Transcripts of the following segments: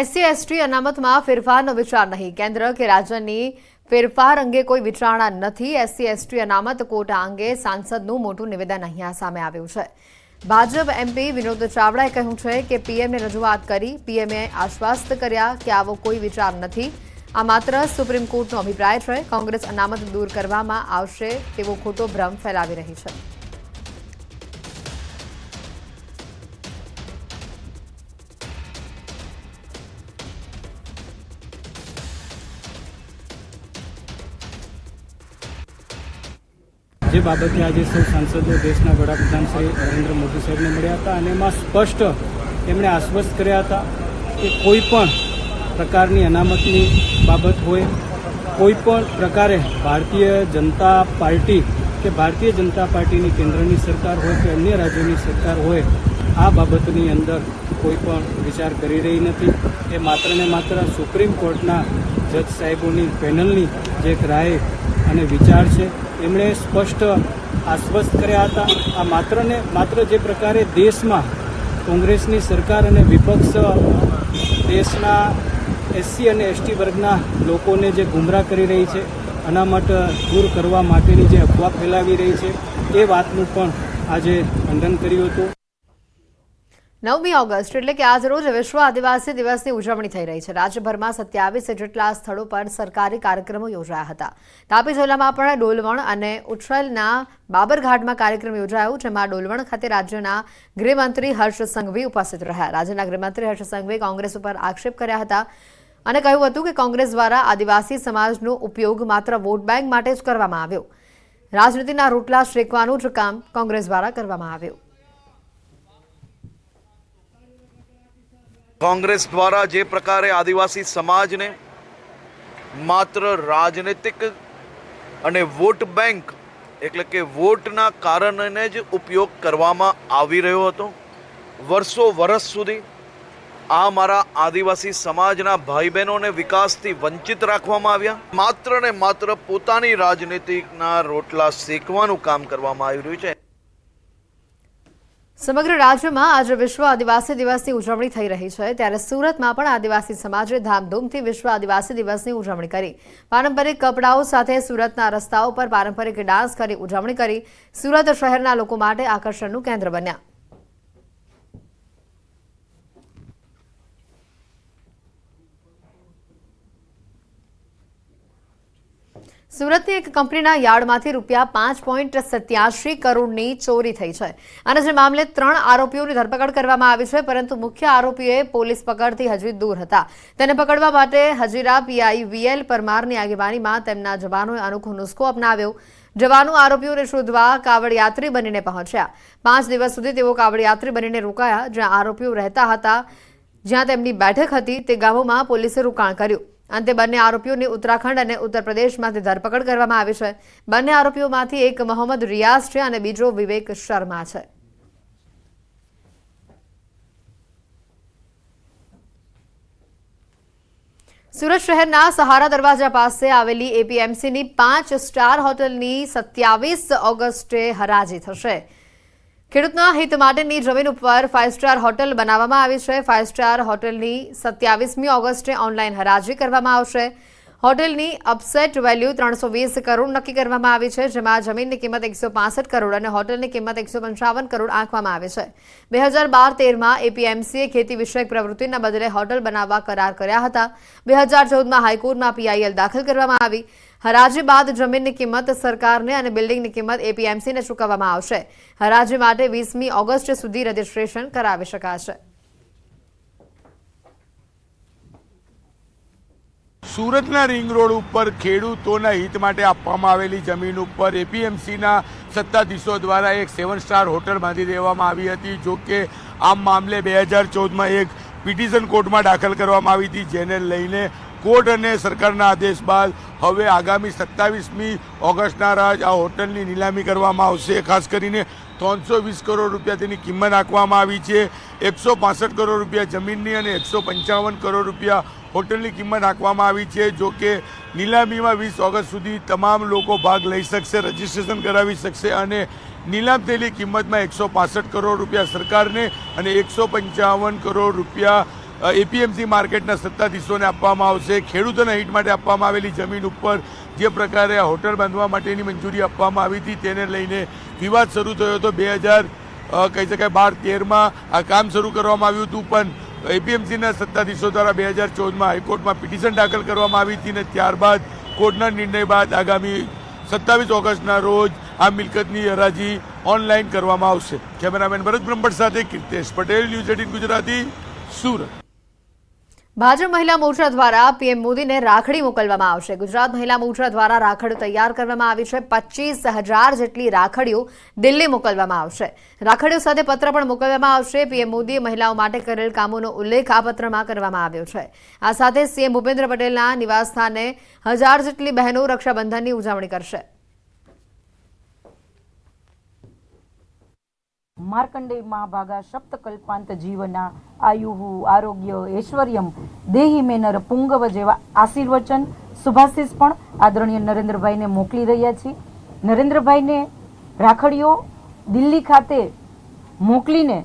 SC, ST અનામતમાં ફેરફારનો વિચાર નહીં. કેન્દ્ર કે રાજ્યની ફેરફાર અંગે કોઈ વિચારણા નથી. એસસી, એસટી અનામત કોટા અંગે સાંસદનું મોટું નિવેદન અહીંયા સામે આવ્યું છે. ભાજપ એમપી વિનોદ ચાવડાએ કહ્યું છે કે પીએમને રજૂઆત કરી પીએમએ આશ્વાસ્ત કર્યા કે આવો કોઈ વિચાર નથી. આ માત્ર સુપ્રીમ કોર્ટનો અભિપ્રાય છે. કોંગ્રેસ અનામત દૂર કરવામાં આવશે તેવો ખોટો ભ્રમ ફેલાવી રહી છે. બાબતે આજે સૌ સાંસદો દેશના વડાપ્રધાન શ્રી નરેન્દ્ર મોદી સાહેબને મળ્યા હતા અને એમાં સ્પષ્ટ એમણે આશ્વસ્ત કર્યા હતા કે કોઈ પણ પ્રકારની અનામતની બાબત હોય, કોઈ પણ પ્રકારે ભારતીય જનતા પાર્ટી કે ભારતીય જનતા પાર્ટીની કેન્દ્રની સરકાર હોય કે અન્ય રાજ્યોની સરકાર હોય આ બાબતની અંદર કોઈ પણ વિચાર કરી રહી નથી. એ માત્ર ને માત્ર સુપ્રીમ કોર્ટના જજ સાહેબોની પેનલની જે રાય અને વિચાર છે. એમણે સ્પષ્ટ આશ્વસ્ત કર્યા હતા. આ માત્ર ને માત્ર જે પ્રકારે દેશમાં કોંગ્રેસની સરકાર અને વિપક્ષ દેશના એસસી અને એસટી વર્ગના લોકોને જે ગુમરાહ કરી રહી છે, અનામત દૂર કરવા માટેની જે અફવા ફેલાવી રહી છે, એ વાતનું પણ આજે ખંડન કર્યું હતું. નવમી ઓગસ્ટ, એટલે કે આજ રોજ વિશ્વ આદિવાસી દિવસની ઉજવણી થઈ રહી છે. રાજ્યભરમાં સત્યાવીસ જેટલા સ્થળો પર સરકારી કાર્યક્રમો યોજાયા હતા. તાપી જિલ્લામાં પણ ડોલવણ અને ઉછલના બાબરઘાટમાં કાર્યક્રમ યોજાયો, જેમાં ડોલવણ ખાતે રાજ્યના ગૃહમંત્રી હર્ષ સંઘવી ઉપસ્થિત રહ્યા. રાજ્યના ગૃહમંત્રી હર્ષ સંઘવીએ કોંગ્રેસ ઉપર આક્ષેપ કર્યા હતા અને કહ્યું હતું કે કોંગ્રેસ દ્વારા આદિવાસી સમાજનો ઉપયોગ માત્ર વોટ બેંક માટે જ કરવામાં આવ્યો. રાજનીતિના રોટલા શેકવાનું જ કામ કોંગ્રેસ દ્વારા કરવામાં આવ્યું. કોંગ્રેસ દ્વારા જે પ્રકારે આદિવાસી સમાજને માત્ર રાજનૈતિક અને વોટ બેંક એટલે કે વોટના કારણને જ ઉપયોગ કરવામાં આવી રહ્યો હતો. વર્ષો વર્ષ સુધી આ મારા આદિવાસી સમાજના ભાઈ બહેનોને વિકાસથી વંચિત રાખવામાં આવ્યા. માત્ર ને માત્ર પોતાની રાજનીતિના રોટલા શેકવાનું કામ કરવામાં આવી રહ્યું છે. સમગ્ર રાજ્યમાં આજે વિશ્વ આદિવાસી દિવસની ઉજવણી થઈ રહી છે. ત્યારે સુરતમાં પણ આદિવાસી સમાજે ધામધૂમથી વિશ્વ આદિવાસી દિવસની ઉજવણી કરી. પારંપરિક કપડાઓ સાથે સુરતના રસ્તાઓ પર પારંપરિક ડાન્સ કરી ઉજવણી કરી. સુરત શહેરના લોકો માટે આકર્ષણનું કેન્દ્ર બન્યા. સુરતની એક કંપનીના યાર્ડમાંથી રૂપિયા પાંચ પોઈન્ટ સત્યાસી કરોડની ચોરી થઈ છે. અને જે મામલે ત્રણ આરોપીઓની ધરપકડ કરવામાં આવી છે, પરંતુ મુખ્ય આરોપીએ પોલીસ પકડથી હજી દૂર હતા. તેને પકડવા માટે હજીરા પીઆઈ વીએલ પરમારની આગેવાનીમાં તેમના જવાનોએ અનોખો નુસ્ખો અપનાવ્યો. જવાનો આરોપીઓને શોધવા કાવડયાત્રી બનીને પહોંચ્યા. પાંચ દિવસ સુધી તેઓ કાવડયાત્રી બનીને રોકાયા, જ્યાં આરોપીઓ રહેતા હતા. જ્યાં તેમની બેઠક હતી, તે ગામોમાં પોલીસે રોકાણ કર્યું. અંતે બંને આરોપીઓની ઉત્તરાખંડ અને ઉત્તર પ્રદેશમાંથી ધરપકડ કરવામાં આવી છે. બંને આરોપીઓમાંથી એક મોહમ્મદ રિયાઝ છે અને બીજો વિવેક શર્મા છે. સુરત શહેરના સહારા દરવાજા પાસે આવેલી એપીએમસીની પાંચ સ્ટાર હોટલની સત્યાવીસ ઓગસ્ટે હરાજી થશે. ખેડૂતના હિત માટેની જમીન ઉપર ફાઇવ સ્ટાર હોટલ બનાવવામાં આવી છે. ફાઇવ સ્ટાર હોટલની સત્યાવીસમી ઓગસ્ટે ઓનલાઈન હરાજી કરવામાં આવશે. હોટેલની અપસેટ વેલ્યુ ત્રણસો વીસ કરોડ નક્કી કરવામાં આવી છે, જેમાં જમીનની કિંમત એકસો પાસઠ કરોડ અને હોટલની કિંમત એકસો પંચાવન કરોડ આંકવામાં આવે છે. બે હજાર બાર તેરમાં એપીએમસીએ ખેતી વિષયક પ્રવૃત્તિના બદલે હોટલ બનાવવા કરાર કર્યા હતા. બે હજાર ચૌદમાં હાઈકોર્ટમાં પીઆઈએલ દાખલ કરવામાં આવી. હરાજી બાદ જમીનની કિંમત સરકારને અને બિલ્ડિંગની કિંમત એપીએમસીને ચૂકવવામાં આવશે. હરાજી માટે વીસમી ઓગસ્ટ સુધી રજીસ્ટ્રેશન કરાવી શકાશે. સુરતના રિંગ રોડ ઉપર ખેડૂતોના હિત માટે આપવામાં આવેલી જમીન ઉપર એપીએમસીના સત્તાધીશો દ્વારા એક સેવન સ્ટાર હોટલ બાંધી દેવામાં આવી હતી, જો કે આ મામલે બે હજાર ચૌદમાં એક પિટિશન કોર્ટમાં દાખલ કરવામાં આવી હતી, જેને લઈને કોર્ટ અને સરકારના આદેશ બાદ હવે આગામી સત્તાવીસમી ઓગસ્ટના રાજ આ હોટલની નીલામી કરવામાં આવશે. ખાસ કરીને ત્રણસો વીસ કરોડ રૂપિયા તેની કિંમત આંકવામાં આવી છે. એકસો પાસઠ કરોડ રૂપિયા જમીનની અને એકસો પંચાવન કરોડ રૂપિયા હોટલની કિંમત આંકવામાં આવી છે. જો કે નીલામીમાં વીસ ઓગસ્ટ સુધી તમામ લોકો ભાગ લઈ શકશે, રજીસ્ટ્રેશન કરાવી શકશે અને નીલામ થયેલી કિંમતમાં એકસો પાસઠ કરોડ રૂપિયા સરકારને અને એકસો પંચાવન કરોડ રૂપિયા એપીએમસી માર્કેટના સત્તાધીશોને આપવામાં આવશે. ખેડૂતોના હિત માટે આપવામાં આવેલી જમીન ઉપર જે પ્રકારે હોટલ બાંધવા માટેની મંજૂરી આપવામાં આવી હતી, તેને લઈને વિવાદ શરૂ થયો હતો. બે હજાર કહી શકાય બાર, તેરમાં આ કામ શરૂ કરવામાં આવ્યું હતું, પણ એપીએમસીના સત્તાધીશો દ્વારા બે હજાર ચૌદમાં હાઈકોર્ટમાં પિટિશન દાખલ કરવામાં આવી હતી અને ત્યારબાદ કોર્ટના નિર્ણય બાદ આગામી સત્તાવીસ ઓગસ્ટના રોજ આ મિલકતની હરાજી ઓનલાઈન કરવામાં આવશે. કેમેરામેન ભરત બ્રહ્મભટ્ટ સાથે કીર્તેશ પટેલ, ન્યૂઝ એટીન ગુજરાતી, સુરત. ભાજપ મહિલા મોરચા દ્વારા પીએમ મોદીને રાખડી મોકલવામાં આવશે. ગુજરાત મહિલા મોરચા દ્વારા રાખડીઓ તૈયાર કરવામાં આવી છે. પચીસ હજાર જેટલી રાખડીઓ દિલ્હી મોકલવામાં આવશે. રાખડીઓ સાથે પત્ર પણ મોકલવામાં આવશે. પીએમ મોદીએ મહિલાઓ માટે કરેલ કામોનો ઉલ્લેખ આ પત્રમાં કરવામાં આવ્યો છે. આ સાથે સીએમ ભૂપેન્દ્ર પટેલના નિવાસસ્થાને હજાર જેટલી બહેનો રક્ષાબંધનની ઉજવણી કરશે. માર્કંડેય મહાભાગા સપ્તકલ્પાંત જીવના આયુહુ, આરોગ્ય, ઐશ્વર્યમ, દેહી મેનર, પુંગવ જેવા આશીર્વચન શુભાશીષ પણ આદરણીય નરેન્દ્રભાઈને મોકલી રહ્યા છીએ નરેન્દ્રભાઈને રાખડીઓ દિલ્હી ખાતે મોકલીને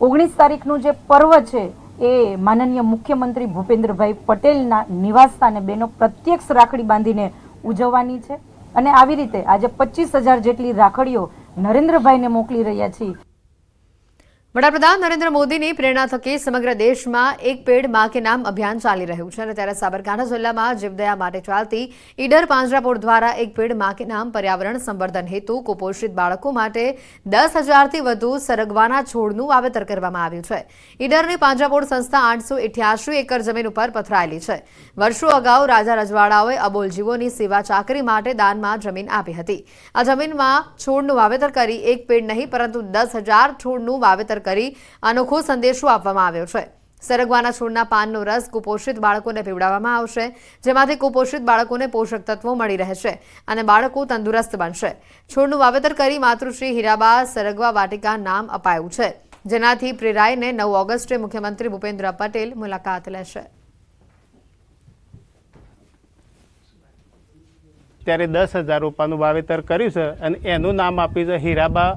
ઓગણીસ તારીખનું જે પર્વ છે એ માનનીય મુખ્યમંત્રી ભૂપેન્દ્રભાઈ પટેલના નિવાસસ્થાને બેનો પ્રત્યક્ષ રાખડી બાંધીને ઉજવવાની છે. અને આવી રીતે આજે પચીસ હજાર જેટલી રાખડીઓ નરેન્દ્રભાઈને મોકલી રહ્યા છીએ. વડાપ્રધાન નરેન્દ્ર મોદીની પ્રેરણા થકી સમગ્ર દેશમાં એક પેડમાં કે નામ અભિયાન ચાલી રહ્યું છે અને ત્યારે સાબરકાંઠા જિલ્લામાં જીવદયા માટે ચાલતી ઈડર પાંજરાપોળ દ્વારા એક પેડમાં કે નામ પર્યાવરણ સંવર્ધન હેતુ કુપોષિત બાળકો માટે દસ હજારથી વધુ સરગવાના છોડનું વાવેતર કરવામાં આવ્યું છે. ઈડરની પાંજરાપોળ સંસ્થા આઠસો ઇઠ્યાસી એકર જમીન ઉપર પથરાયેલી છે. વર્ષો અગાઉ રાજા રજવાડાઓએ અબોલ જીવોની સેવા ચાકરી માટે દાનમાં જમીન આપી હતી. આ જમીનમાં છોડનું વાવેતર કરી એક પેડ નહીં, પરંતુ દસ હજાર છોડનું વાવેતર કરી અનોખો સંદેશો આપવામાં આવ્યો છે. સરગવાના છોડના પાનનો રસ કુપોષિત બાળકોને પીવડાવવામાં આવશે, જેમાંથી કુપોષિત બાળકોને પોષક તત્વો મળી રહેશે અને બાળકો તંદુરસ્ત બનશે. છોડનું વાવેતર કરી માતૃશ્રી હીરાબા સરગવા વાટિકા નામ અપાયું છે. જેનાથી પ્રેરાઈને નવ ઓગસ્ટે મુખ્યમંત્રી ભૂપેન્દ્ર પટેલ મુલાકાત લેશે. ત્યારે દસ હજાર રૂપિયાનું વાવેતર કર્યું છે અને એનું નામ આપ્યું છે હીરાબા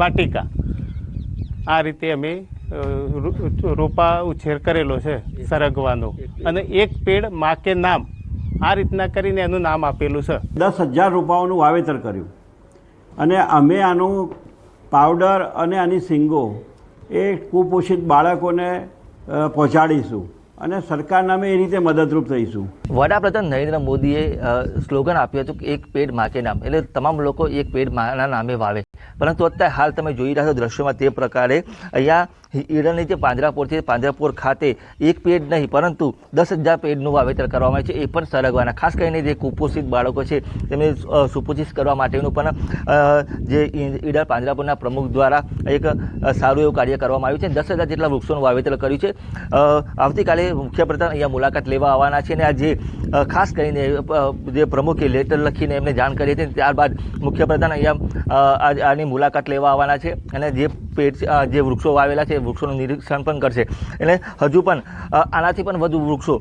વાટિકા. આ રીતે અમે રોપા ઉછેર કરેલો છે સરગવાનો. અને એક પેડ મા કે નામ. આ રીતના કરીને એનું નામ આપેલું છે. દસ હજાર રૂપાઓનું વાવેતર કર્યું. અને અમે આનું પાવડર અને આની સિંગો એ કુપોષિત બાળકોને પહોંચાડીશું. અને સરકારના અમે એ રીતે મદદરૂપ થઈશું. વડાપ્રધાન નરેન્દ્ર મોદીએ સ્લોગન આપ્યું હતું કે એક પેડ માકે નામ. એટલે તમામ લોકો એક પેડ માના નામે વાવે. પરંતુ અત્યારે હાલ તમે જોઈ રહ્યા છો દ્રશ્યોમાં તે પ્રકારે અહીંયા ઈડનની જે પાંજરાપોર છે પાંજરાપોર ખાતે એક પેડ નહીં, પરંતુ દસ હજાર પેડનું વાવેતર કરવામાં આવે છે. એ પણ સરગવાના. ખાસ કરીને જે કુપોષિત બાળકો છે, તેમને સુપોષિત કરવા માટેનું પણ જે ઈડર પાંજરાપોરના પ્રમુખ દ્વારા એક સારું એવું કાર્ય કરવામાં આવ્યું છે. દસ હજાર જેટલા વૃક્ષોનું વાવેતર કર્યું છે. આવતીકાલે આવતીકાલે મુખ્યપ્રધાન અહીંયા મુલાકાત લેવા આવવાના છે અને આ જે ખાસ કરીને જે પ્રમુખે લેટર લખીને એમને જાણ કરી હતી ત્યારબાદ મુખ્યપ્રધાન અહીંયા આની મુલાકાત લેવા આવવાના છે અને જે પેડ જે વૃક્ષો વાવેલા છે વૃક્ષોનું નિરીક્ષણ પણ કરશે. એટલે હજુ પણ આનાથી પણ વધુ વૃક્ષો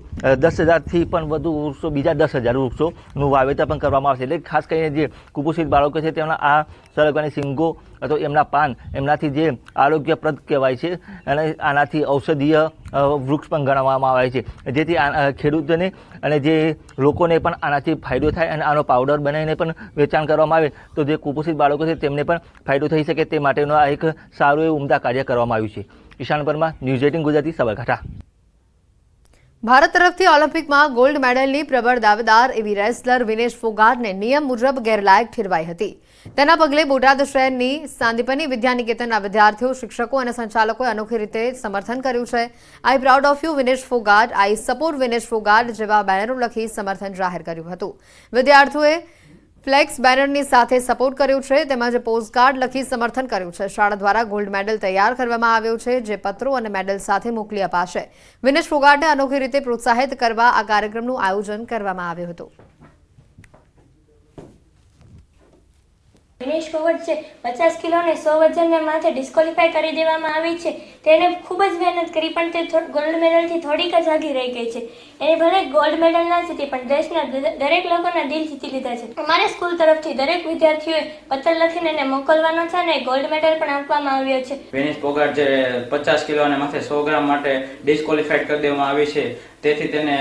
દસ હજારથી પણ વધુ વૃક્ષો, બીજા દસ હજાર વૃક્ષોનું વાવેતર પણ કરવામાં આવશે. એટલે ખાસ કરીને જે કુપોષિત બાળકો છે, તેમના આ સરગવાની સિંગો અથવા એમના પાન, એમનાથી જે આરોગ્યપ્રદ કહેવાય છે, અને આનાથી ઔષધીય વૃક્ષ પણ ગણવામાં આવે છે. જેથી ખેડૂતોને અને જે લોકોને પણ આનાથી ફાયદો થાય અને આનો પાવડર બનાવીને પણ વેચાણ કરવામાં આવે, તો જે કુપોષિત બાળકો છે, તેમને પણ ફાયદો થઈ શકે તે માટેનો આ એક સારું એવું ઉમદા કાર્ય કરવામાં આવ્યું છે. Ishan Parmar, news eighteen Gujarati, Sabarkantha. Bharat તરફથી ઓલિમ્પિકમાં ગોલ્ડ મેડલની પ્રબળ દાવેદાર એવી રેસલર વિનેશ ફોગાટને નિયમ મુજબ ગેરલાયક ઠેરવાઈ હતી. તેના પગલે બોટાદ શહેરની સાંદીપની વિદ્યાનિકેતનના વિદ્યાર્થીઓ, શિક્ષકો અને સંચાલકોએ અનોખી રીતે સમર્થન કર્યું છે. I proud of you Vinesh Phogat, I support Vinesh Phogat જેવા બેનરો લખી સમર્થન જાહેર કર્યું હતું. વિદ્યાર્થીઓએ ફ્લેક્સ બેનરની સાથે સપોર્ટ કર્યું છે, તેમજ પોસ્ટકાર્ડ લખી સમર્થન કર્યું છે. શાળા દ્વારા ગોલ્ડ મેડલ તૈયાર કરવામાં આવ્યો છે, જે પત્રો અને મેડલ સાથે મોકલી અપાશે. વિનેશ ફોગાટને અનોખી રીતે પ્રોત્સાહિત કરવા આ કાર્યક્રમનું આયોજન કરવામાં આવ્યું હતું. વિનેશ ફોગટ છે. પચાસ કિલો અને સો વજનને માથે ડિસ્કોલિફાય કરી દેવામાં આવી છે. તેને ખૂબ જ મહેનત કરી, પણ તે ગોલ્ડ મેડલથી થોડીક જ આગી રહી ગઈ છે. એને ભલે ગોલ્ડ મેડલ ના જીતી, પણ દેશના દરેક લોકોના દિલ જીતી લીધા છે. અમારે સ્કૂલ તરફથી દરેક વિદ્યાર્થીઓએ પત્ર લખીને એને મોકલવાનો છે અને ગોલ્ડ મેડલ પણ આપવામાં આવ્યો છે. વિનેશ પોગાટ જે પચાસ કિલો અને માથે સો ગ્રામ માટે ડિસ્કોલિફાઈડ કરી દેવામાં આવી છે. તેથી તેને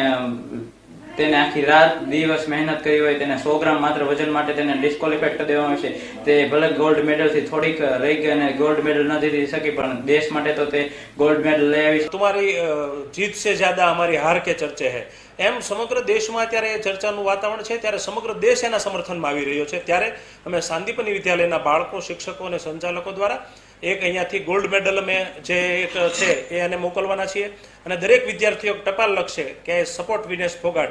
તેને આખી રાત દિવસ મહેનત કરી હોય, તેને સો ગ્રામ માત્ર વજન માટે તેને ડિસ્કોલિફાઈડ દેવામાં આવે છે. તે ભલે ગોલ્ડ મેડલથી થોડીક રહી ગઈ અને ગોલ્ડ મેડલ ન જીતી શકી, પણ દેશ માટે તો તે ગોલ્ડ મેડલ લઈ આવી તમારી જીત સે જ્યાદા અમારી હાર કે ચર્ચે હૈ. એમ સમગ્ર દેશમાં અત્યારે એ ચર્ચાનું વાતાવરણ છે, ત્યારે સમગ્ર દેશ એના સમર્થનમાં આવી રહ્યો છે. ત્યારે અમે શાંતિપની વિદ્યાલયના બાળકો, શિક્ષકો અને સંચાલકો દ્વારા એક અહીંયાથી ગોલ્ડ મેડલ અમે જે એક છે, એ એને મોકલવાના છીએ. અને દરેક વિદ્યાર્થીઓ ટપાલ લખશે કે સપોર્ટ વિનેશ ફોગાટ.